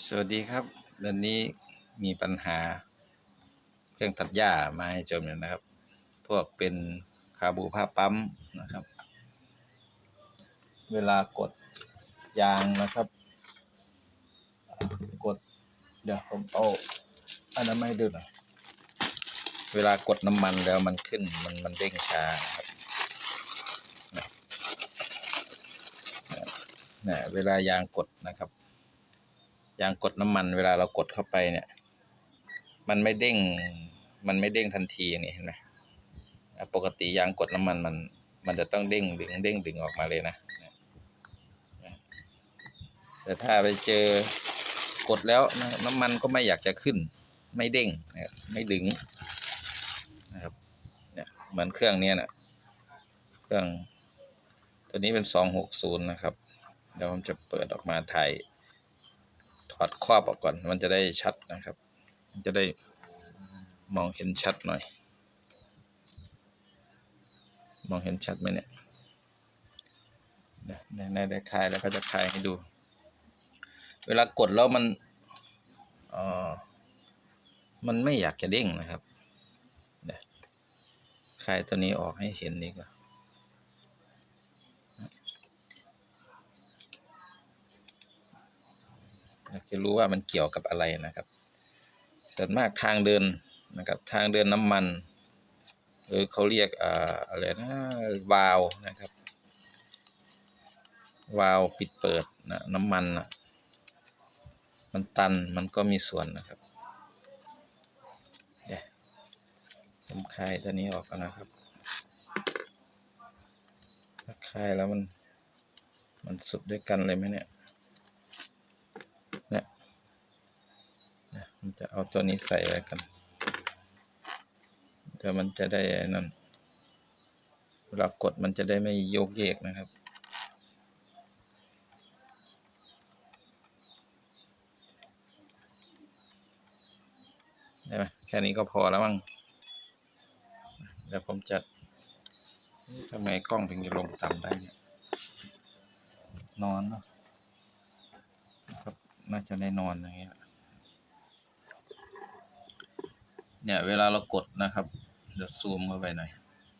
สวัสดีครับวันนี้มีปัญหาเครื่องตัดหญ้ามาให้ชมเนี่ยนะครับ พวกเป็นคาบูผ้าปั๊มนะครับ เวลากดยางนะครับ กดเดี๋ยวผมเอาอันนั้นไมาให้ดูหน่อยเวลากดน้ำมันแล้วมันขึ้นมันมันเด้งช้านะครับนะนะเวลายางกดนะครับ ยางกดน้ำมันเวลาเรากดเข้าไปเนี่ย มันไม่เด้ง มันไม่เด้งทันทีนี่เห็นไหมปกติยางกดน้ำมันมัน มันจะต้องเด้งดึงเด้งดึงออกมาเลยนะ แต่ถ้าไปเจอกดแล้วน้ำมันก็ไม่อยากจะขึ้น ไม่เด้งนะไม่ดึงนะครับเนี่ยเหมือนเครื่องเนี้ยนะเครื่องตัวนี้เป็นสองหกศูนย์นะครับเดี๋ยวผมจะเปิดออกมาถ่าย ถอดครอบออกก่อน มันจะได้ชัดนะครับ จะได้มองเห็นชัดหน่อย มองเห็นชัดไหมเนี่ยเดี๋ยวได้ได้คลายแล้วก็จะคลายให้ดู เวลากดแล้วมันเออมันไม่อยากจะเด้งนะครับคลายตัวนี้ออกให้เห็นดีกว่า อยากจะรู้ว่ามันเกี่ยวกับอะไรนะครับ ส่วนมากทางเดินนะครับทางเดินน้ำมัน หรือเขาเรียกอ่าอะไรนะวาล์วนะครับ วาล์วปิดเปิดนะน้ำมันนะมันตันมันก็มีส่วนนะครับเดี๋ยวผมคลายตัวนี้ออกก่อนนะครับถ้าคลายแล้วมันมันสุดด้วยกันเลยไหมเนี่ย เอาตัวนี้ใส่ไว้กันเดี๋ยวมันจะได้นั่นเวลากดมันจะได้ไม่โยกเยกนะครับ ได้ไหมแค่นี้ก็พอแล้วมั้งเดี๋ยวผมจะทำไมกล้องถึงจะลงต่ำได้เนี่ยนอนเนาะครับน่าจะได้นอนอย่างเงี้ย เนี่ยเวลาเรากดนะครับเดี๋ยวซูมเข้าไปหน่อย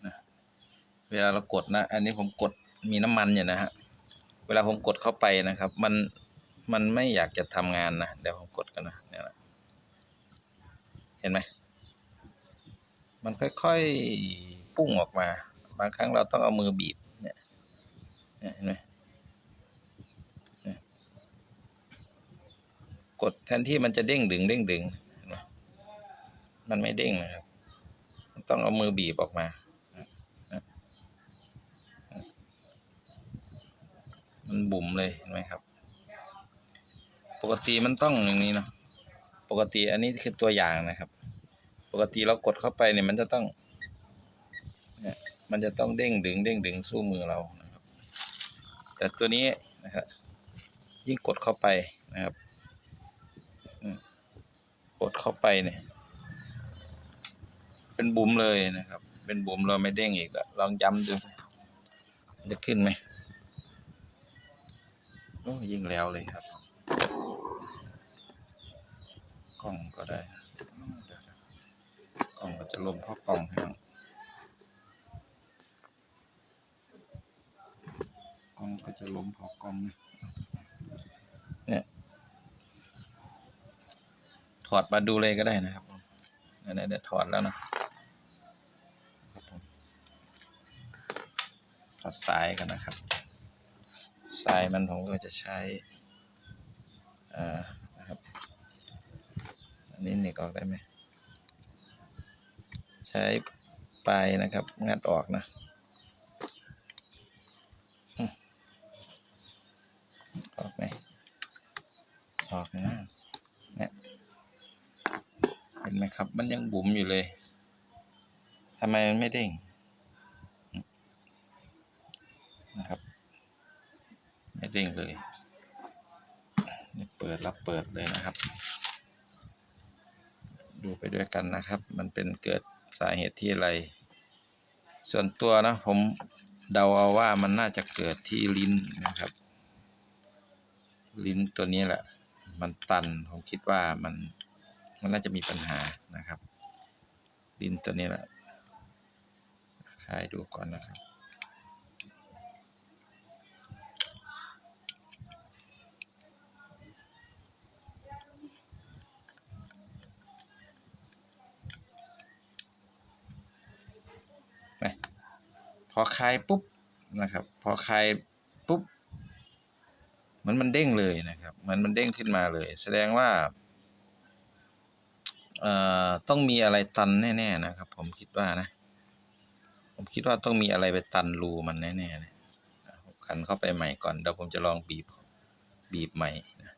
นะเวลาเรากดนะ อันนี้ผมกดมีน้ำมันอยู่นะฮะเวลาผมกดเข้าไปนะครับ มันมันไม่อยากจะทำงานนะเดี๋ยวผมกดกันนะเนี่ยนะเห็นไหมมันค่อยๆพุ่งออกมา บางครั้งเราต้องเอามือบีบเนี่ยเห็นไหมกดแทนที่มันจะเด้งดึงเด้งดึง มันไม่เด้งนะครับมันต้องเอามือบีบออกมามันบุ๋มเลยเห็นไหมครับ ปกติมันต้องอย่างนี้เนาะปกติอันนี้คือตัวอย่างนะครับ ปกติเรากดเข้าไปเนี่ยมันจะต้องเนี่ยมันจะต้องเด้งดึงเด้งดึงสู้มือเรานะครับ แต่ตัวนี้นะครับยิ่งกดเข้าไปนะครับกดเข้าไปเนี่ย เป็นบุ๋มเลยนะครับ เป็นบุ๋มเราไม่เด้งอีกแล้วลองย้ำดูจะขึ้นไหมโอ้ยิ่งแล้วเลยครับ กล้องก็ได้ กล้องก็จะลมเพราะกล้องครับกล้องก็จะล้มเพราะกล้องนะเนี่ยถอดมาดูเลยก็ได้นะครับผมเนี่ยเนี่ยถอดแล้วนะครับผม ถอดสายกันนะครับสายมันผมก็จะใช้อ่านะครับอันนี้หนี่ออกได้ไหมใช้ปลายนะครับงัดออกนะอออกไหมออกนะเนี่ยเห็นไหมครับ มันยังบุ๋มอยู่เลยทำไมมันไม่เด้งนะครับ ไม่ เด้งเลยเปิดรับเปิดเลยนะครับ ดูไปด้วยกันนะครับ มันเป็นเกิดสาเหตุที่อะไร ส่วนตัวนะผมเดาเอาว่ามันน่าจะเกิดที่ลิ้นนะครับ ลิ้นตัวนี้แหละ มันตันผมคิดว่ามันมันน่าจะมีปัญหานะครับดินตัวนี้แหละคลายดูก่อนนะครับ พอคลายปุ๊บนะครับ พอคลายปุ๊บเหมันมันเด้งเลยนะครับเหมันมันเด้งขึ้นมาเลย แสดงว่าเอ่อต้องมีอะไรตันแน่ๆนะครับ ผมคิดว่านะ ผมคิดว่าต้องมีอะไรไปตันรูมันแน่ๆเลยขันเข้าไปใหม่ก่อนเดี๋ยวผมจะลองบีบบีบใหม่นะ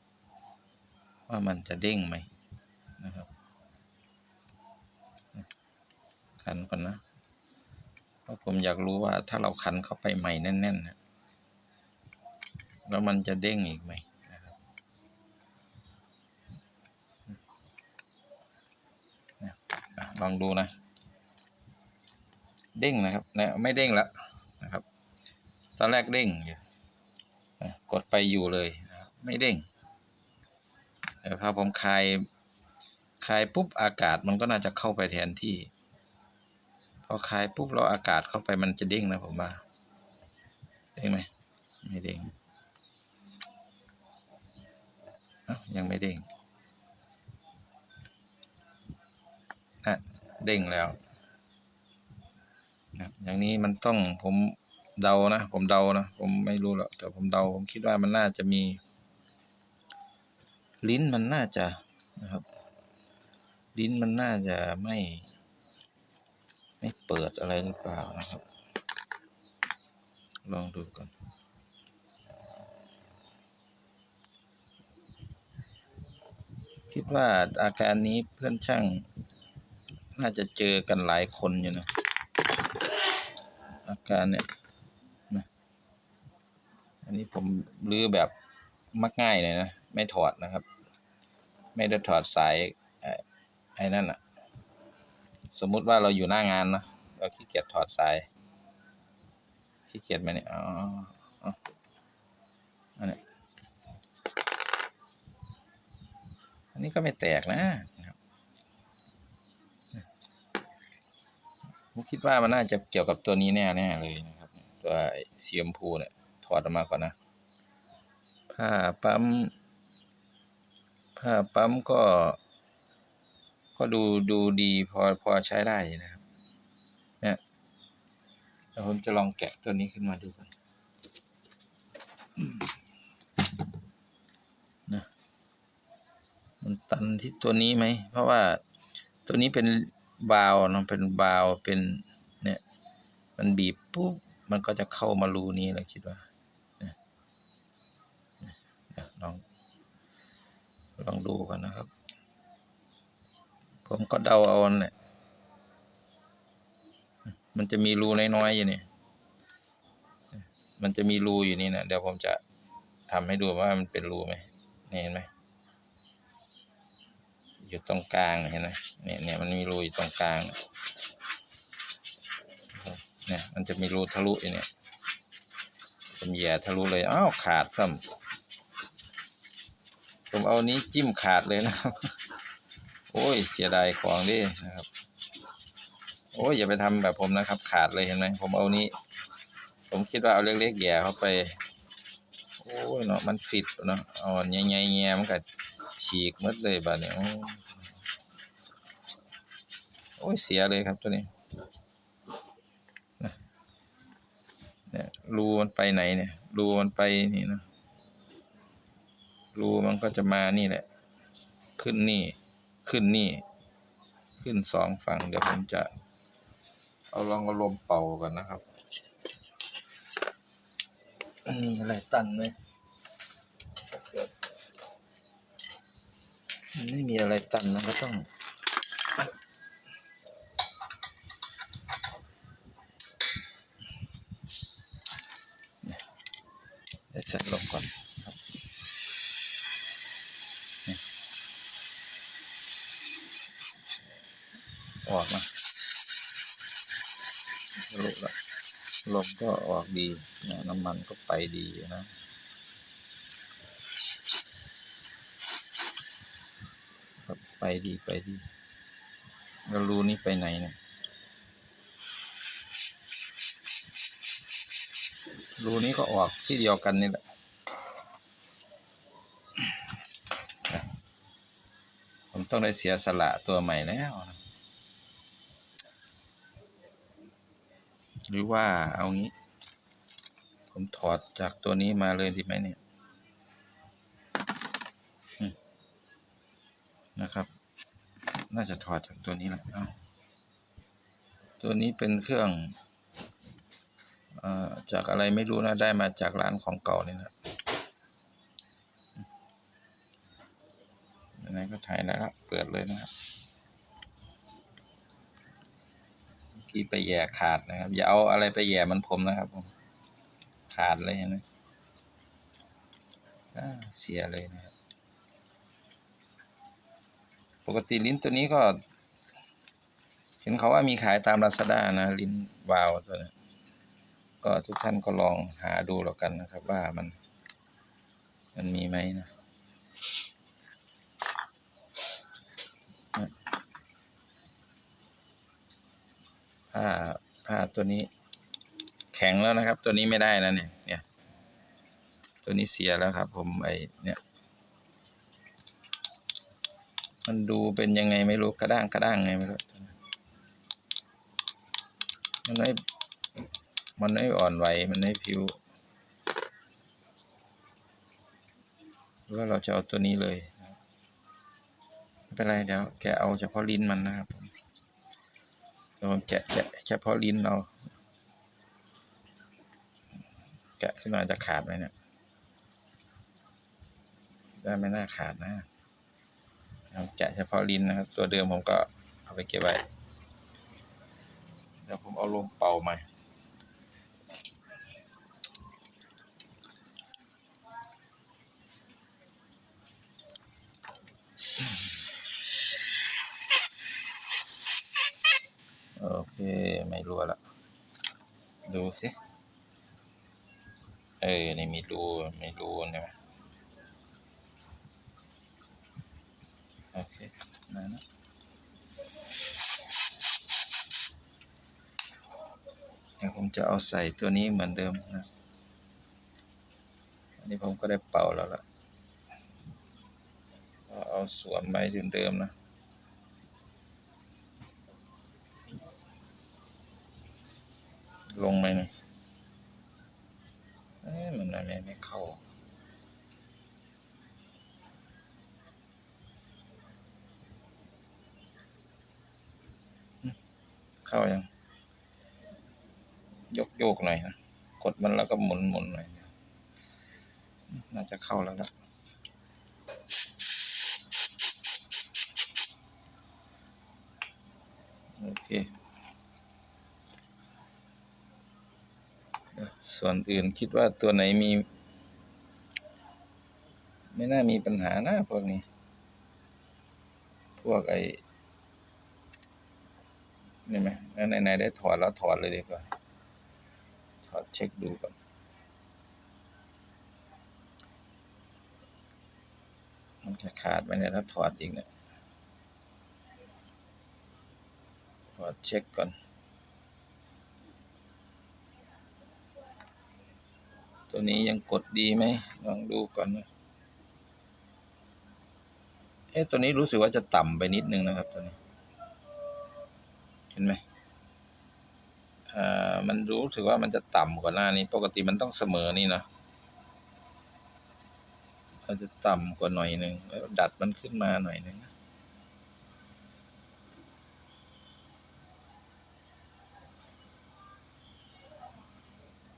ว่ามันจะเด้งไหมนะครับขันก่อนนะ เพราะผมอยากรู้ว่าถ้าเราคันเข้าไปใหม่แน่นๆนะแล้วมันจะเด้งอีกไหมนะครับลองดูนะ เด้งนะครับนะไม่เด้งแล้วนะครับ ตอนแรกเด้งอยู่กดไปอยู่เลยไม่เด้งแต่พอผมคลายคลายปุ๊บอากาศมันก็น่าจะเข้าไปแทนที่ อคลายปุ๊บแล้วอากาศเข้าไปมันจะเด้งนะผมว่าเด้งไหมไม่เด้งยังไม่เด้งนะเด้งแล้วนะอย่างนี้มันต้องผมเดานะ ผมเดานะ ผมไม่รู้หรอกแต่ผมเดา ผมคิดว่ามันน่าจะมี ลิ้นมันน่าจะนะครับ ลิ้นมันน่าจะไม่ ไม่เปิดอะไรหรือเปล่านะครับ ลองดูก่อนคิดว่าอาการนี้เพื่อนช่างน่าจะเจอกันหลายคนอยู่นะ อาการเนี่ยนะอันนี้ผมรื้อแบบมักง่ายเลยนะ ไม่ถอดนะครับ ไม่ได้ถอดสายไอ้ไอ้นั่นอะ สมมุติว่าเราอยู่หน้างานนะเราขี้เกียจถอดสายขี้เกียจไหมเนี่ยอ๋ออ๋ออันนี้อันนี้ก็ไม่แตกนะครับผมคิดว่ามันน่าจะเกี่ยวกับตัวนี้แน่แน่เลยนะครับ ตัวสีชมพูเนี่ยถอดออกมาก่อนนะ ผ้าปั๊ม ผ้าปั๊มก็ ก็ดูดูดีพอพอใช้ได้นะครับเนี่ยเดี๋ยวผมจะลองแกะตัวนี้ขึ้นมาดูกันนะมันตันที่ตัวนี้ไหม เพราะว่าตัวนี้เป็นบาวเนาะเป็นบาวเป็นเนี่ย มันบีบปุ๊บมันก็จะเข้ามารูนี้เลยคิดว่านะลองลองดูกันนะครับ ผมก็เดาเอาเนี่ยมันจะมีรูน้อยๆอยู่นี่ มันจะมีรูอยู่นี่นะเดี๋ยวผมจะทำให้ดูว่ามันเป็นรูไหมนี่เห็นไหมอยู่ตรงกลางเห็นไหมเนี่ยเนี่ยมันมีรูอยู่ตรงกลางเนี่ยมันจะมีรูทะลุอยู่เนี่ยผมแย่ทะลุเลยอ้าวขาดซ้ำผมเอานี้จิ้มขาดเลยนะครับ โอ้ยเสียดายของดินะครับโอ้ยอย่าไปทำแบบผมนะครับ ขาดเลยเห็นไหมผมเอานี้ ผมคิดว่าเอาเล็กๆแย่เข้าไปโอ้ยเนาะมันฟิตเนาะเอาแง่ๆแง่มันก็ฉีกมดเลยบาดเนี่ยโอ้ยเสียเลยครับตัวนี้เนี่ยรูมันไปไหนเนี่ยรูมันไปนี่นะรูมันก็จะมานี่แหละ ขึ้นนี่ ขึ้นนี่ ขึ้นสองฝั่งเดี๋ยวผมจะ เอาลองเอาลมเป่ากันนะครับมีอะไรตันไหมไม่มีอะไรตันนะก็ต้อง เนี่ยเดี๋ยวจัดลงก่อนครับ ออกนะสรุปละลม ก็ออกดีนะน้ำมันก็ไปดีนะไปดีไปดีแล้วรูนี้ไปไหนเนี่ยรูนี้ก็ออกที่เดียวกันนี่แหละผมต้องได้เสียสละตัวใหม่แล้วนะ หรือว่าเอางี้ ผมถอดจากตัวนี้มาเลยดีไหมเนี่ยนะครับ น่าจะถอดจากตัวนี้แหละตัวนี้เป็นเครื่องอจากอะไรไม่รู้นะได้มาจากร้านของเก่านี่นะไหนก็ถ่ายแล้วครับเปิดเลยนะครับ เมื่ไปแย่ขาดนะครับ อย่าเอาอะไรไปแย่มันผมนะครับผมขาดเลยเห็นไหมเสียเลยนะครับ ปกติลิ้นตัวนี้ก็ เห็นเขาว่ามีขายตาม Lazada นะ ลิ้นวาวตัวนี้ก็ทุกท่านก็ลองหาดูแล้วกันนะครับ ว่ามัน มันมีไหมนะ ผ้าผ้าตัวนี้ แข็งแล้วนะครับ ตัวนี้ไม่ได้นะเนี่ยเนี่ย ตัวนี้เสียแล้วครับ ผมไอเนี่ย มันดูเป็นยังไงไม่รู้กระด้างกระด้างไงไม่รู้มันไม่มันไม่อ่อนไหวมันไม่ผิวหรือว่าเราจะเอาตัวนี้เลยไม่เป็นไรเดี๋ยวแกเอาเฉพาะลิ้นมันนะครับผม เดี๋ยวผมแกะแกะเฉพาะลิ้นเราแกะขึ้นมาจะขาดไหมเนี่ยได้ไม่น่าขาดนะแกะเฉพาะลิ้นนะครับ ตัวเดิมผมก็เอาไปเก็บไว้เดี๋ยวผมเอาลมเป่าใหม่อเค ไม่รั่วละ ดูสิ เออในมีรูมีรูเนี่ยโอเคนั่นนะเดี๋ยวผมจะเอาใส่ตัวนี้เหมือนเดิมนะอันนี้ผมก็ได้เป่าแล้วล่ะเอาสวมไว้เดิมๆนะลงไหมเนี่ย อะไม่ไม่เข้า เข้ายัง ยกโยกหน่อยนะกดมันแล้วก็หมุนหมุนหน่อย น่าจะเข้าแล้วละโอเคเดี๋ยว ส่วนอื่นคิดว่าตัวไหนมี ไม่น่ามีปัญหานะพวกนี้ พวกไอ้นี่ไหมแล้วไหนๆได้ถอดแล้วถอดเลยดีกว่า ถอดเช็คดูก่อนมันจะขาดไหมเนี่ยถ้าถอดอีกเนี่ยถอดเช็คก่อน ตัวนี้ยังกดดีไหมลองดูก่อนนะเอ๊ะตัวนี้รู้สึกว่าจะต่ำไปนิดนึงนะครับตัวนี้ เห็นไหมอ่ามันรู้สึกว่ามันจะต่ำกว่าหน้านี้ ปกติมันต้องเสมอนี่เนาะมันจะต่ำกว่าหน่อยหนึ่งแล้วดัดมันขึ้นมาหน่อยหนึ่งนะ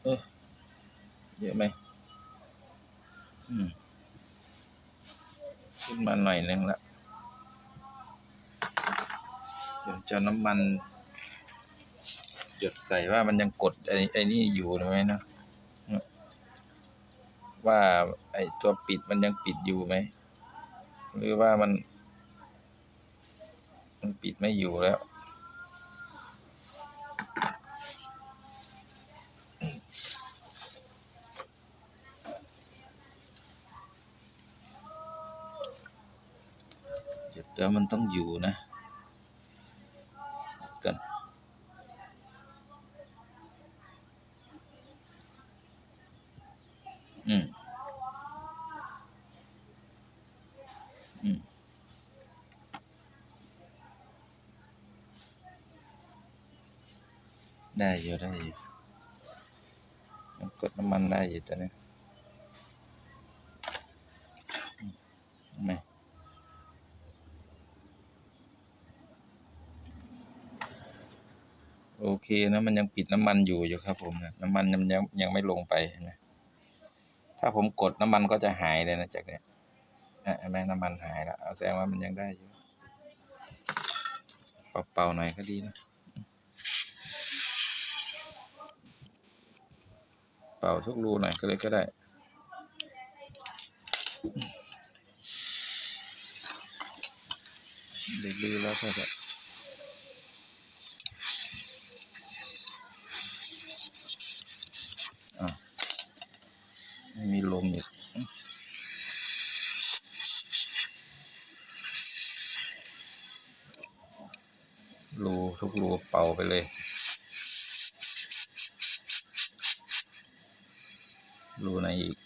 เออ เยอะไหมอืมขึ้นมาหน่อยนึ่งละเดี๋ยวจะน้ำมัน หยดใส่ว่ามันยังกดไอ้ไอ้นี่อยู่หรือไหมนะว่าไอ้ตัวปิดมันยังปิดอยู่ไหม หรือว่ามัน มันปิดไม่อยู่แล้ว เดี๋ยวเดี๋ยวมันต้องอยู่นะกันอืมอืมได้อยู่ได้อยู่ยังกดน้ำมันได้อยู่ตอนนี้อืมเห็นไหมโอ เคนะมันยังปิดน้ำมันอยู่อยู่ครับ ผมนะน้ำมันยังยังยังไม่ลงไปเห็นไหมถ้าผมกดน้ำมันก็จะหายเลยนะจากเนี้ยอะเห็นไหมน้ำมันหายแล้วเอาแสดงว่ามันยังได้อยู่เป่าๆหน่อยก็ดีนะเป่าทุกรูหน่อยก็เลยก็ได้ รูทุกรูเป่าไปเลยรูไหนอีก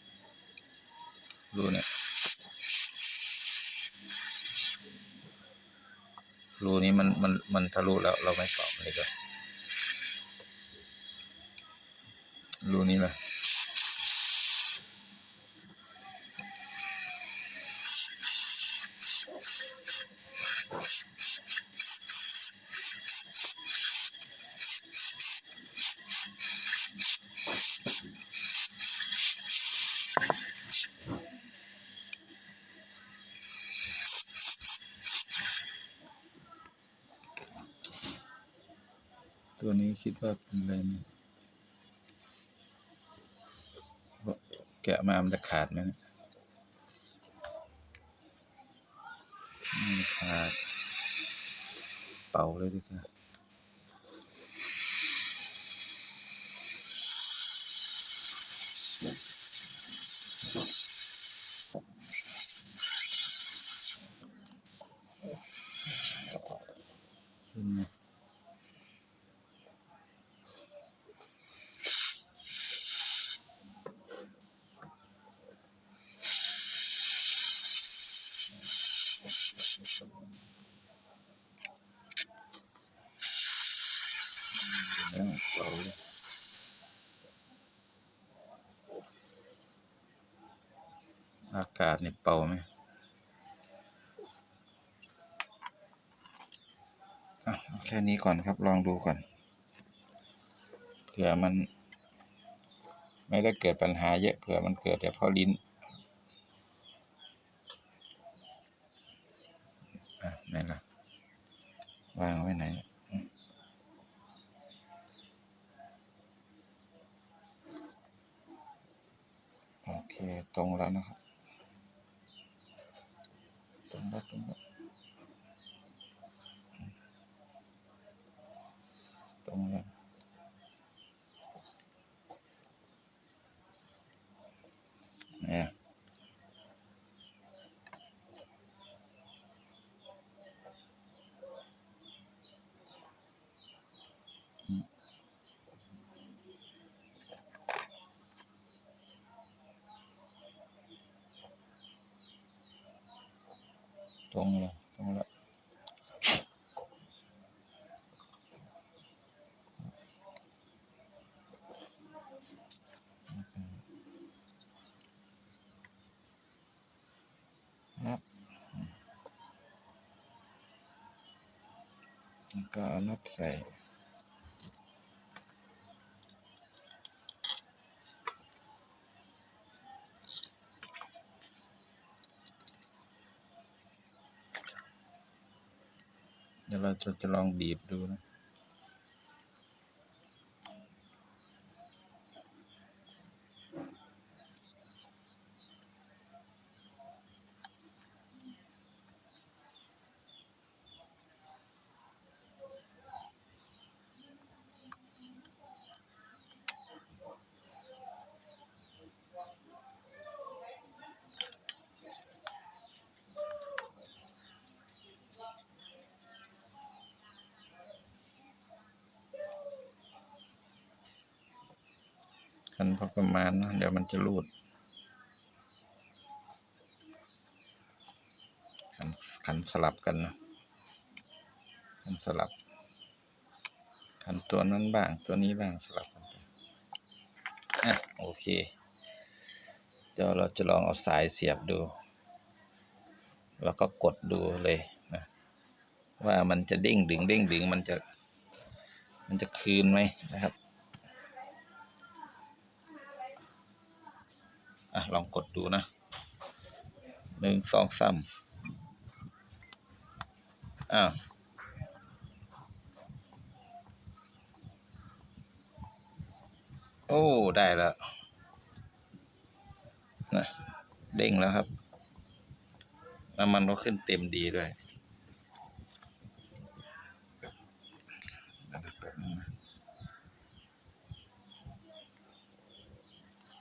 รูเนี่ยรูนี้มันมันมันทะลุแล้วเราไม่เป่ามันเลยก็รูนี้ล่ะ ขาดไหมไม่ขาด เป่าเลยดีกว่าขึ้นไหม แล้วเป่าเลยอากาศนี่เป่าไหมอะเอาแค่ นี้ก่อนครับ ลองดูก่อน เผื่อมัน ไม่ได้เกิดปัญหาเยอะ เผื่อมันเกิดแต่เพราะลิ้น อะไหนล่ะ วางไว้ไหนอืมโอเค ตรงแล้วนะครับ ตรงแล้วตรงแล้วอืมตรงแล้วเนี่ยอืมตรงแล้วตรงแล้วครับอืม แล้วก็เอาน็อตใส่เดี๋ยวเราจะจะลองบีบดูนะ ขันพอประมาณนะเดี๋ยวมันจะรูดขันขันสลับกันนะขันสลับ ขันตัวนั้นบ้างตัวนี้บ้างสลับกันไปอะโอเค เดี๋ยวเราจะลองเอาสายเสียบดู แล้วก็กดดูเลยนะว่ามันจะเด้งดึงเด้งดึงมันจะมันจะคืนไหมนะครับ ดูนะหนึ่งสองสามอ้าวโอ้ ได้แล้วนะเด้งแล้วครับ น้ำมันก็ขึ้นเต็มดีด้วย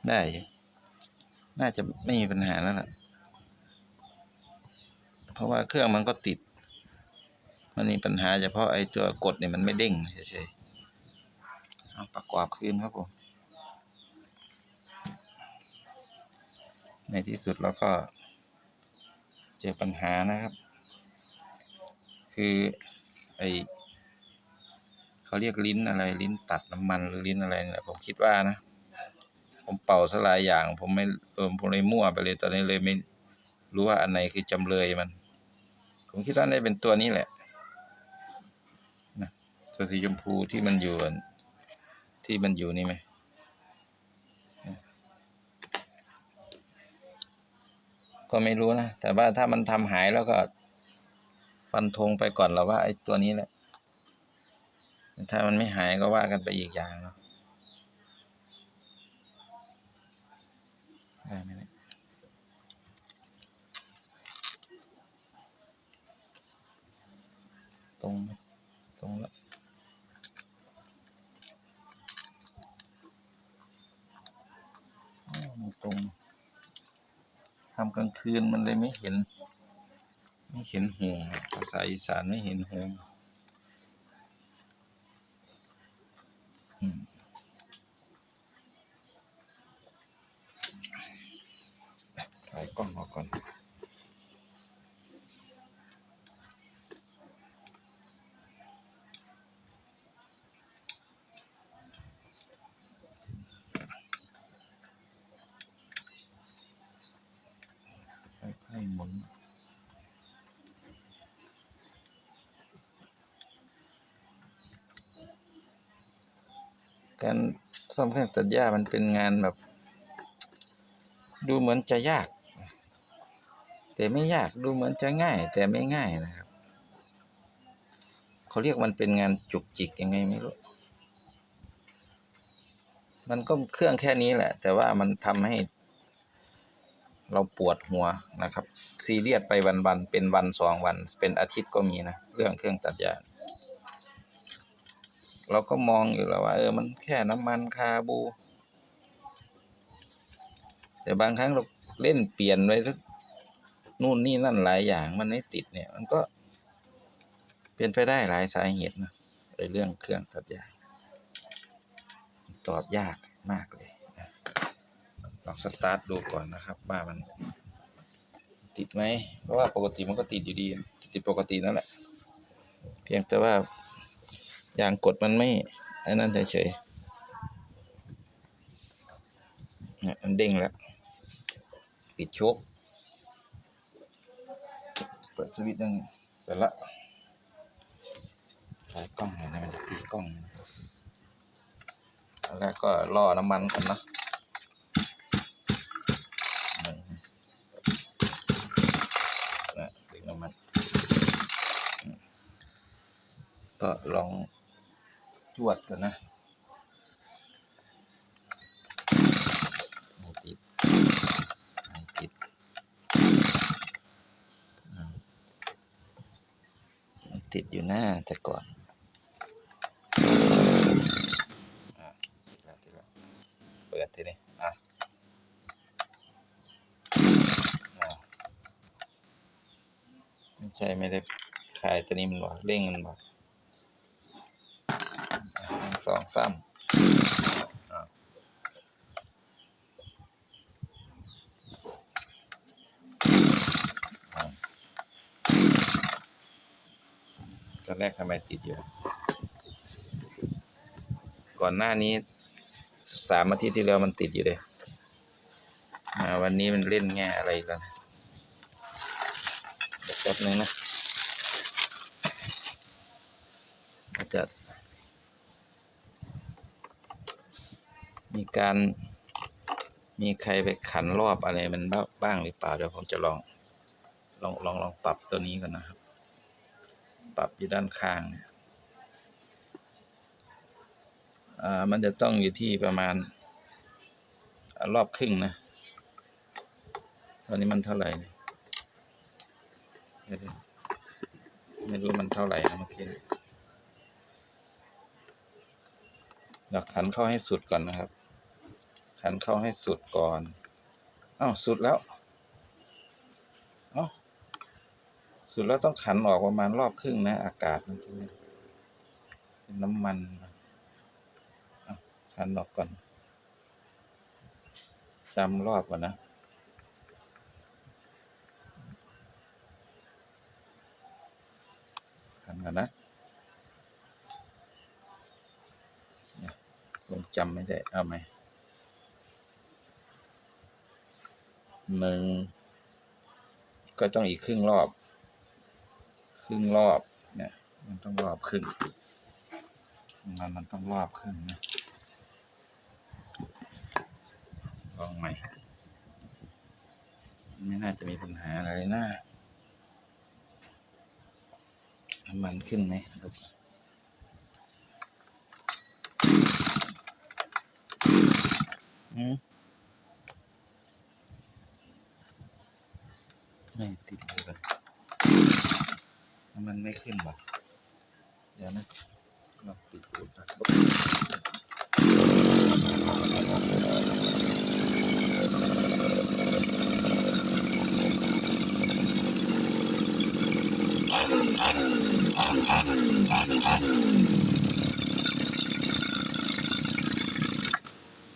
ได้ น่าจะไม่มีปัญหาแล้วล่ะ เพราะว่าเครื่องมันก็ติด มันมีปัญหาเฉพาะไอ้ตัวกดเนี่ยมันไม่เด้งเฉยๆเอาประกอบคืนครับผม ในที่สุดเราก็ เจอปัญหานะครับ คือไอเขาเรียกลิ้นอะไรลิ้นตัดน้ำมันหรือลิ้นอะไรเนี่ยผมคิดว่านะ ผมเป่าสลายอย่าง ผมไม่ผมเลยมั่วไปเลยตอนนี้เลยไม่รู้ว่าอันไหนคือจำเลยมัน ผมคิดว่าน่าจะเป็นตัวนี้แหละนะตัวสีชมพูที่มันอยู่ที่มันอยู่นี่ไหมก็ไม่รู้นะ แต่ว่าถ้ามันทำหายแล้วก็ ฟันธงไปก่อนแล้วว่าไอ้ตัวนี้แหละ ถ้ามันไม่หายก็ว่ากันไปอีกอย่างเนาะ ได้ไหมเนี่ยตรงไหมตรงแล้วตรงทำกลางคืนมันเลยไม่เห็น ไม่เห็นหงส์ภาษาอีสานไม่เห็นหงส์อืมถ่ายกล้องออกก่อน ค่อยๆหมุน การซ่อมเครื่องตัดหญ้ามันเป็นงานแบบ ดูเหมือนจะยาก แต่ไม่ยากดูเหมือนจะง่าย แต่ไม่ง่ายนะครับเขาเรียกมันเป็นงานจุกจิกยังไงไม่รู้มันก็เครื่องแค่นี้แหละ แต่ว่ามันทำให้ เราปวดหัวนะครับ ซีเรียสไปวันๆเป็นวันสองวัน เป็นอาทิตย์ก็มีนะ เรื่องเครื่องตัดหญ้า เราก็มองอยู่แล้วว่า เออมันแค่น้ำมันคาบู แต่บางครั้งเราเล่นเปลี่ยนไว้สักนู่นนี่นั่นหลายอย่างมันไม่ติดเนี่ย มันก็เป็นไปได้หลายสาเหตุนะในเรื่องเครื่องตัดหญ้าตอบยากมากเลยลองสตาร์ทดูก่อนนะครับว่ามันติดไหมเพราะว่าปกติมันก็ติดอยู่ดี ติดปกตินั่นแหละ เพียงแต่ว่า ย่างกดมันไม่ไอ้นั่นเฉยๆเนี่ยมันเด้งแล้ว ปิดชคเปิดสวิตช์นั่งเปิดละถ่ายกล้องหน่อยนะมันจะตีกล้องแล้วก็ล่อน้ำมันกันนะนะดึงน้ำมันก็ลอง จวดกันนะไม่ติดไม่ติดติดอยู่หน้าแต่ก่อนอะติดแล้วติดแล้วเปิดทีนี้อะอะไม่ใช่ไม่ได้คลายตัวนี้มันบอกเร่งมันบอกหนึ่ง สองสามตอนแรกทำไมติดอยู่ ก่อนหน้านี้สามอาทิตย์ที่แล้วมันติดอยู่เลยวันนี้มันเล่นแง่อะไรกันแป๊บนึงนะ มีการมีใครไปขันรอบอะไรมันบ้างหรือเปล่าเดี๋ยวผมจะลองลองลองลองปรับตัวนี้ก่อนนะครับ ปรับอยู่ด้านข้างเนี่ยอ่ามันจะต้องอยู่ที่ประมาณรอบครึ่งนะ ตอนนี้มันเท่าไหร่ไม่รู้มันเท่าไหร่นะเมื่อกี้เนี่ยเราขันเข้าให้สุดก่อนนะครับ ขันเข้าให้สุดก่อนอ้าวสุดแล้วเอ้าสุดแล้วต้องขันออกประมาณรอบครึ่งนะ อากาศมันจะเป็นน้ำมันขันออกก่อนจำรอบก่อนนะขันก่อนนะผมจำไม่ได้ เอาไหม หนึ่งก็ต้องอีกครึ่งรอบ ครึ่งรอบเนี่ยมันต้องรอบครึ่งมันมันต้องรอบครึ่งนะลองใหม่ ไม่น่าจะมีปัญหาอะไรนะน้ำมันขึ้นไหมอืม ไม่ติดเลยน้ำมันไม่ขึ้นหรอเดี๋ยวนะลองปิดดูก่อน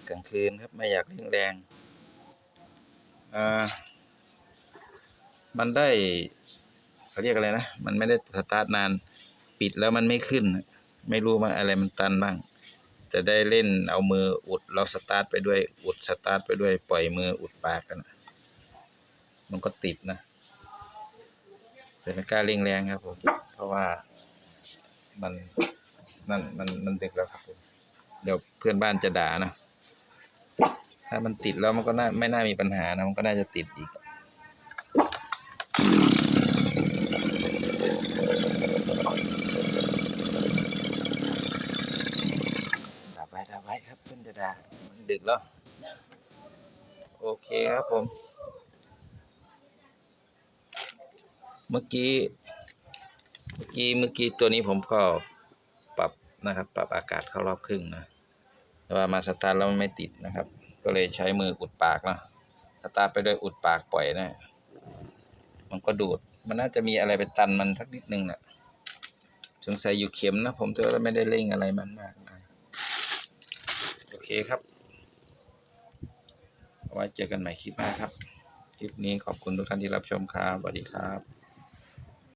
กลางคืนครับไม่อยากเร่งแรงอ่า มันได้เขาเรียกอะไรนะ มันไม่ได้สตาร์ทนาน ปิดแล้วมันไม่ขึ้น ไม่รู้ว่าอะไรมันตันบ้าง จะได้เล่นเอามืออุดเราสตาร์ทไปด้วย อุดสตาร์ทไปด้วย ปล่อยมืออุดปากกัน มันก็ติดนะ แต่ไม่กล้าเร่งแรงครับผม เพราะว่ามันนั่นมันมันดึกแล้วครับผม เดี๋ยวเพื่อนบ้านจะด่านะ ถ้ามันติดแล้วมันก็น่าไม่น่ามีปัญหานะ มันก็น่าจะติดอีก ดับไว้ดับไว้ครับเพื่อนจะด่ามัน ดึกแล้ว โอเคครับผม เมื่อกี้ เมื่อกี้ เมื่อกี้ตัวนี้ผมก็ปรับนะครับ ปรับอากาศเข้ารอบครึ่งนะ แต่ว่ามาสตาร์ทแล้วมันไม่ติดนะครับ ก็เลยใช้มืออุดปากเนาะสตาร์ทไปด้วยอุดปากปล่อยนะ มันก็ดูด มันน่าจะมีอะไรไปตันมันสักนิดนึงแหละสงสัยอยู่เข็มนะ ผมเจอแล้วไม่ได้เร่งอะไรมันมากนะโอเคครับ ไว้เจอกันใหม่คลิปหน้าครับ คลิปนี้ขอบคุณทุกท่านที่รับชมครับสวัสดีครับ